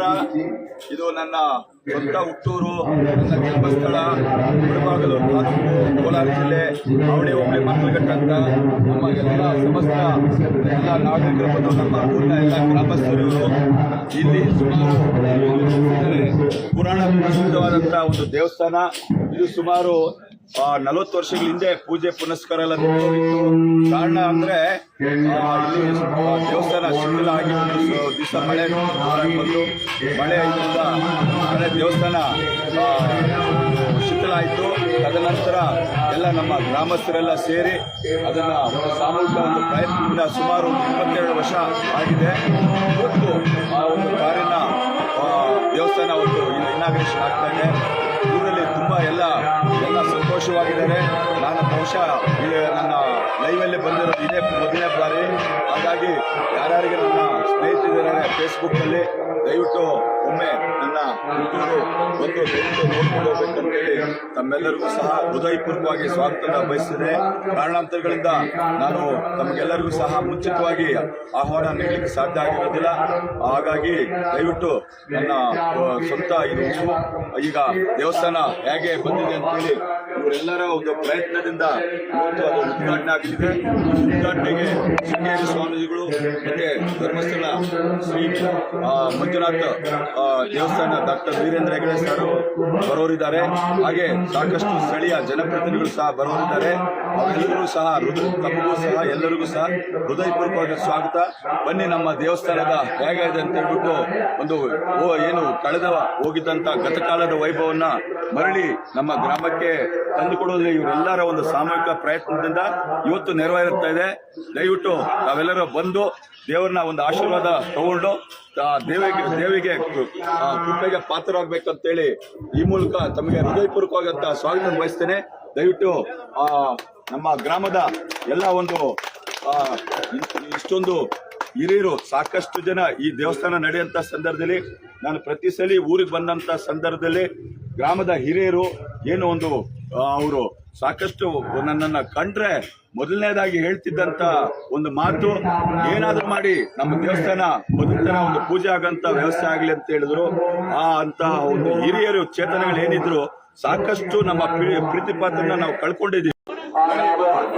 ನಮಸ್ಕಾರ ಇದು ನನ್ನ ಸ್ವಂತ ಹುಟ್ಟೂರು, ನನ್ನ ಜನ್ಮಸ್ಥಳ ಮುಳಬಾಗಿಲು ತಾಲೂಕು, ಕೋಲಾರ ಜಿಲ್ಲೆ ಅವಳಿ ಹೋಬಳಿ ಮಕ್ಕಳಘಟ್ಟ ಅಂತ ನಮ್ಮ ಎಲ್ಲ ಸಮಸ್ತ ಎಲ್ಲ ನಾಗರಿಕರು ಬಂದು ನಮ್ಮ ಊರಿನ ಎಲ್ಲ ಗ್ರಾಮಸ್ಥರು. ಇಲ್ಲಿ ಸುಮಾರು ಪುರಾಣ ಪ್ರಸಿದ್ಧವಾದಂತಹ ಒಂದು ದೇವಸ್ಥಾನ ಇದು ಸುಮಾರು ನಲವತ್ತು ವರ್ಷಗಳ ಹಿಂದೆ ಪೂಜೆ ಪುನಸ್ಕಾರ ಎಲ್ಲ ಕಾರಣ ಅಂದ್ರೆ ಆ, ಇಲ್ಲಿ ಆ, ದೇವಸ್ಥಾನ ಶಿಥಿಲ ಆಗಿ ದಿವಸ ಮಳೆ ಬಂದು ಮಳೆ ಮಳೆ ದೇವಸ್ಥಾನ ಆ, ಶಿಥಿಲ ಆಯಿತು. ತದನಂತರ ಎಲ್ಲ ನಮ್ಮ ಗ್ರಾಮಸ್ಥರೆಲ್ಲ ಸೇರಿ ಅದನ್ನ ಸಾಮೂಹಿಕ ಒಂದು ಪ್ರಯತ್ನದಿಂದ ಸುಮಾರು ಇಪ್ಪತ್ತೆರಡು ವರ್ಷ ಆಗಿದೆ. ಇವತ್ತು ಆ ಒಂದು ಕಾರಿನ ಆ, ದೇವಸ್ಥಾನ ಒಂದು ಇನಾಗ್ರೇಷನ್ ಆಗ್ತಾ ಇದೆ. ಊರಲ್ಲಿ ತುಂಬ ಎಲ್ಲ ಎಲ್ಲ ಸಂತೋಷವಾಗಿದ್ದಾರೆ. ನಾನು ಬಹುಶಃ ನನ್ನ ಲೈವಲ್ಲಿ ಬಂದಿರೋದು ಇದೇ ಮೊದಲನೇ ಬಾರಿ. ಹಾಗಾಗಿ ಯಾರ್ಯಾರಿಗೆ ನನ್ನ ಸ್ನೇಹಿತರಿದ್ದಾರೆ ಫೇಸ್ಬುಕ್ನಲ್ಲಿ ದಯವಿಟ್ಟು ಒಮ್ಮೆ ನನ್ನ ಒಂದು ದಯವಿಟ್ಟು ನೋಡ್ಕೊಂಡು ಹೋಗ್ಬೇಕಂತೇಳಿ ತಮ್ಮೆಲ್ಲರಿಗೂ ಸಹ ಹೃದಯಪೂರ್ವಕವಾಗಿ ಸ್ವಾಗತ ಬಯಸಿದೆ ಕಾರಣಾಂತರಗಳಿಂದ ನಾನು ತಮಗೆಲ್ಲರಿಗೂ ಸಹ ಮುಂಚಿತವಾಗಿ ಆಹ್ವಾನ ನೀಡಲಿಕ್ಕೆ ಸಾಧ್ಯ ಆಗಿರೋದಿಲ್ಲ. ಹಾಗಾಗಿ ದಯವಿಟ್ಟು ನನ್ನ ಸ್ವಂತ ಇದು ಈಗ ದೇವಸ್ಥಾನ ಹೇಗೆ ಬಂದಿದೆ ಅಂತೇಳಿ ಇವರೆಲ್ಲರ ಒಂದು ಪ್ರಯತ್ನದಿಂದ ಇವತ್ತು ಅದು ಉದ್ಘಾಟನೆ ಆಗ್ತಿದೆ. ಈ ಉದ್ಘಾಟನೆಗೆ ಶೃಂಗೇರಿ ಸ್ವಾಮೀಜಿಗಳು ಮತ್ತೆ ಧರ್ಮಸ್ಥಳ ಶ್ರೀ ಮಂಜುನಾಥ್ ದೇವಸ್ಥಾನ ಡಾಕ್ಟರ್ ವೀರೇಂದ್ರ ಹೆಗಡೆ ಸರ್ ಬರೋರಿದ್ದಾರೆ. ಹಾಗೆ ಸಾಕಷ್ಟು ಸ್ಥಳೀಯ ಜನಪ್ರತಿನಿಧಿಗಳು ಸಹ ಬರೋರಿದ್ದಾರೆ. ಅವರೆಲ್ಲರೂ ಸಹ ತಮಗೂ ಸಹ ಎಲ್ಲರಿಗೂ ಸಹ ಹೃದಯಪೂರ್ವಕವಾಗಿ ಸ್ವಾಗತ. ಬನ್ನಿ ನಮ್ಮ ದೇವಸ್ಥಾನದ ಹೇಗಾಯಿದೆ ಅಂತ ಹೇಳ್ಬಿಟ್ಟು ಒಂದು ಏನು ಕಳೆದ ಹೋಗಿದ್ದಂತ ಗತಕಾಲದ ವೈಭವನ್ನ ಮರಳಿ ನಮ್ಮ ಗ್ರಾಮಕ್ಕೆ ತಂದುಕೊಡೋದ್ರಲ್ಲಿ ಇವರೆಲ್ಲರ ಒಂದು ಸಾಮೂಹಿಕ ಪ್ರಯತ್ನದಿಂದ ಇವತ್ತು ನೆರವೇರುತ್ತಾ ಇದೆ. ದಯವಿಟ್ಟು ತಾವೆಲ್ಲರೂ ಬಂದು ದೇವರನ್ನ ಒಂದು ಆಶೀರ್ವಾದ ತಗೊಂಡು ದೇವಿಗೆ ದೇವಿಗೆ ಕೃಪೆಗೆ ಪಾತ್ರರಾಗಬೇಕಂತೇಳಿ ಈ ಮೂಲಕ ತಮಗೆ ಹೃದಯಪೂರ್ವಕವಾದಂತ ಸ್ವಾಗತ ಬಯಸ್ತೇನೆ. ದಯವಿಟ್ಟು, ಆ, ನಮ್ಮ ಗ್ರಾಮದ ಎಲ್ಲ ಒಂದು ಇಷ್ಟೊಂದು ಹಿರಿಯರು, ಸಾಕಷ್ಟು ಜನ ಈ ದೇವಸ್ಥಾನ ನಡೆಯುವಂಥ ಸಂದರ್ಭದಲ್ಲಿ, ನಾನು ಪ್ರತಿ ಸಲ ಊರಿಗೆ ಬಂದಂತ ಸಂದರ್ಭದಲ್ಲಿ ಗ್ರಾಮದ ಹಿರಿಯರು, ಏನು ಒಂದು ಅವರು ಸಾಕಷ್ಟು ನನ್ನನ್ನ ಕಂಡ್ರೆ ಮೊದಲನೇದಾಗಿ ಹೇಳ್ತಿದ್ದಂತ ಒಂದು ಮಾತು, ಏನಾದ್ರೂ ಮಾಡಿ ನಮ್ಮ ದೇವಸ್ಥಾನ ಮೊದಲ ಒಂದು ಪೂಜೆ ಆಗಂತ ವ್ಯವಸ್ಥೆ ಆಗ್ಲಿ ಅಂತ ಹೇಳಿದ್ರು. ಆ ಅಂತ ಒಂದು ಹಿರಿಯರು, ಚೇತನಗಳು ಏನಿದ್ರು ಸಾಕಷ್ಟು ನಮ್ಮ ಪ್ರೀ- ಪ್ರೀತಿ ಪಾತ್ರನ ನಾವು ಕಳ್ಕೊಂಡಿದ್ದೀವಿ.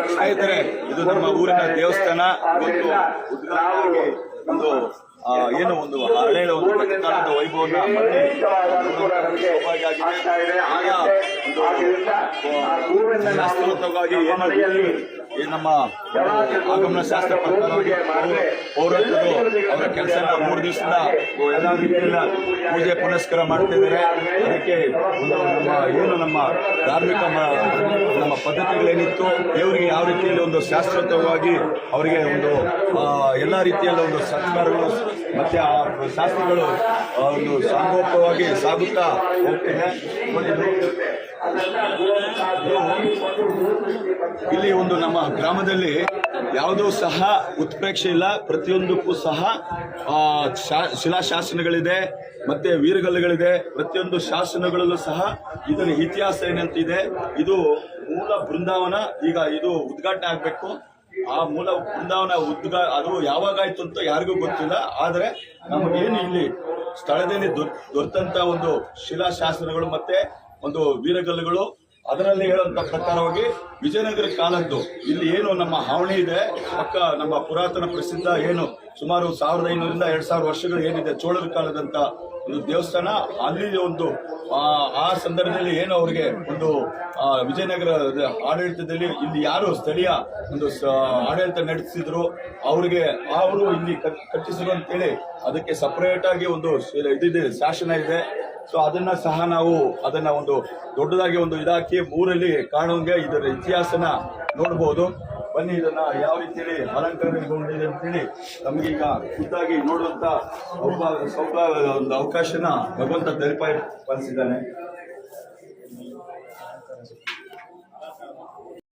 ಸ್ನೇಹಿತರೆ ಇದು ನಮ್ಮ ಊರಿನ ದೇವಸ್ಥಾನ. ಇವತ್ತು ಒಂದು ಆ, ಏನು ಒಂದು ಹಳೆಯ ಒಂದು ಕಟ್ಟಕಾಲದ ವೈಭವನ ಶಾಸ್ತ್ರೋತ್ತವಾಗಿ ಸೌಭಾಗ್ಯ ಈ ನಮ್ಮ ಆಗಮನ ಶಾಸ್ತ್ರ ಪ್ರಕಾರವಾಗಿ ಪೌರತ್ವರು ಅವರ ಕೆಲಸ ಮೂರು ದಿವಸದ ಎಲ್ಲ ರೀತಿಯಿಂದ ಪೂಜೆ ಪುನಸ್ಕಾರ ಮಾಡ್ತಿದ್ದಾರೆ ಅದಕ್ಕೆ ಒಂದು ನಮ್ಮ ಏನು ನಮ್ಮ ಧಾರ್ಮಿಕ ನಮ್ಮ ಪದ್ಧತಿಗಳೇನಿತ್ತು, ದೇವರಿಗೆ ಯಾವ ರೀತಿಯಲ್ಲಿ ಒಂದು ಶಾಶ್ವತವಾಗಿ ಅವರಿಗೆ ಒಂದು ಎಲ್ಲ ರೀತಿಯಲ್ಲ ಒಂದು ಸಂಸ್ಕಾರಗಳು ಮತ್ತೆ ಆ ಶಾಸ್ತ್ರಗಳು ಒಂದು ಸಾಂಗೋಪವಾಗಿ ಸಾಗುತ್ತಾ ಹೋಗ್ತಿದೆ. ಇಲ್ಲಿ ಒಂದು ನಮ್ಮ ಗ್ರಾಮದಲ್ಲಿ ಯಾವುದೂ ಸಹ ಉತ್ಪ್ರೇಕ್ಷೆ ಇಲ್ಲ. ಪ್ರತಿಯೊಂದಕ್ಕೂ ಸಹ ಶಿಲಾಶಾಸನಗಳಿದೆ, ಮತ್ತೆ ವೀರಗಲ್ಲುಗಳಿದೆ. ಪ್ರತಿಯೊಂದು ಶಾಸನಗಳಲ್ಲೂ ಸಹ ಇದರ ಇತಿಹಾಸ ಏನಂತಿದೆ. ಇದು ಮೂಲ ಬೃಂದಾವನ. ಈಗ ಇದು ಉದ್ಘಾಟನೆ ಆಗಬೇಕು. ಆ ಮೂಲ ಬೃಂದಾವನ ಉದ್ಘಾ, ಅದು ಯಾವಾಗಾಯ್ತು ಅಂತ ಯಾರಿಗೂ ಗೊತ್ತಿಲ್ಲ. ಆದರೆ ನಮಗೇನು ಇಲ್ಲಿ ಸ್ಥಳದಲ್ಲಿ ದೊರ್- ದೊರೆತಂತ ಒಂದು ಶಿಲಾಶಾಸನಗಳು ಮತ್ತೆ ಒಂದು ವೀರಗಲ್ಲುಗಳು ಅದರಲ್ಲಿ ಹೇಳುವಂತ ಪ್ರಕಾರವಾಗಿ ವಿಜಯನಗರ ಕಾಲದ್ದು. ಇಲ್ಲಿ ಏನು ನಮ್ಮ ಹಾವಣಿ ಇದೆ? ಪಕ್ಕ ನಮ್ಮ ಪುರಾತನ ಪ್ರಸಿದ್ಧ ಏನು ಸುಮಾರು ಸಾವಿರದ ಐನೂರಿಂದ ಎರಡು ಸಾವಿರ ವರ್ಷಗಳು ಏನಿದೆ ಚೋಳರ ಕಾಲದಂತ ಒಂದು ದೇವಸ್ಥಾನ ಅಲ್ಲಿ ಒಂದು ಆ, ಸಂದರ್ಭದಲ್ಲಿ ಏನು ಅವರಿಗೆ ಒಂದು ವಿಜಯನಗರ ಆಡಳಿತದಲ್ಲಿ ಇಲ್ಲಿ ಯಾರು ಸ್ಥಳೀಯ ಒಂದು ಆಡಳಿತ ನಡೆಸಿದ್ರು ಅವರಿಗೆ ಅವರು ಇಲ್ಲಿ ಕಟ್ಟಿಸಿದ್ರು ಅಂತ ಅಂತೇಳಿ ಅದಕ್ಕೆ ಸಪರೇಟ್ ಆಗಿ ಒಂದು ಇದಿದೆ ಶಾಸನ ಇದೆ. ಸೊ ಅದನ್ನ ಸಹ ನಾವು ಅದನ್ನ ಒಂದು ದೊಡ್ಡದಾಗಿ ಒಂದು ಇದಾಕಿ ಊರಲ್ಲಿ ಕಾಣುವಂಗೆ ಇದರ ಇತಿಹಾಸನ ನೋಡಬಹುದು ಬನ್ನಿ, ಇದನ್ನ ಯಾವ ರೀತಿಯಲ್ಲಿ ಅಲಂಕಾರಗೊಂಡಿದೆ ಅಂತೇಳಿ ನಮಗೀಗ ಖುದ್ದಾಗಿ ನೋಡುವಂತ ಒಬ್ಬ ಸ್ವಲ್ಪ ಒಂದು ಅವಕಾಶನ ಭಗವಂತ ದಯಪಾಲಿಸಿದ್ದಾನೆ